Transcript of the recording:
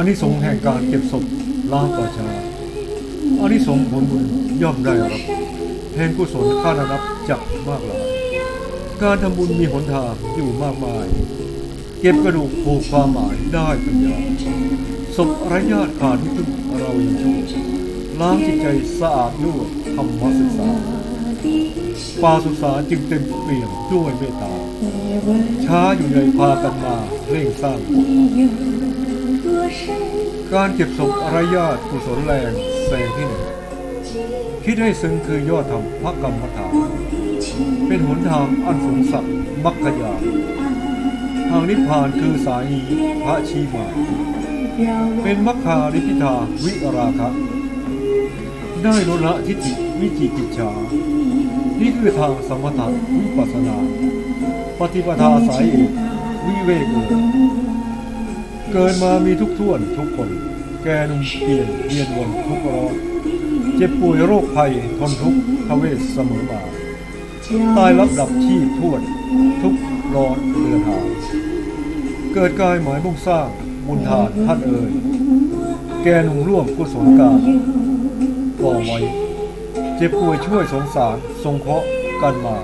อานิสงส์แห่งการเก็บศพล้างประชาอานิสงส์ผลบุญย่อมได้รับแห่งกุศลข้าได้รับจักมากหลายการทำบุญมีหนทางอยู่มากมาย เก็บกระดูกผูกความหมายได้เป็นอย่างศพไร้ญาติขาดที่พึ่งเรายังช่วล้างจิตใจสะอาดด้วยธรรมศึกษาป่าสุสานจึงเต็มเปี่ยมด้วยเมตตา ช้าอยู่เลยพากันมาเร่งสร้าง การเก็บศพไร้ญาติกุศลแรงแสงที่หนึ่งคิดให้ซึ้งคือยอดธรรมพระกรรมฐานเป็นหนทางอันสูงสักมัคคยาทางนิพพานคือสายีพระชีมา เป็นมัคคาริพิธาวิราคะได้ลละทิฏฐิวิจิกิจฉา นี่คือทางสมถะวิปัสนา ปฏิปทาสายเอกวิเวกเอ เกินมามีทุกท่วนทุกคน แกนุ่มเปลี่ยนเวียนวนทุกร้อนเจ็บป่วยโรคภัยทนทุกข์ทเวศเสมอมา ตายรับดับชีพท่วดทุกขร้อนเดือดหาเกิดกายหมายมุ่งสร้างบุญทานท่านเอ่ยแกนุ่งร่วมกุศลการก่อไว้ เจ็บป่วยช่วยสงสารทรงเคราะห์กันมา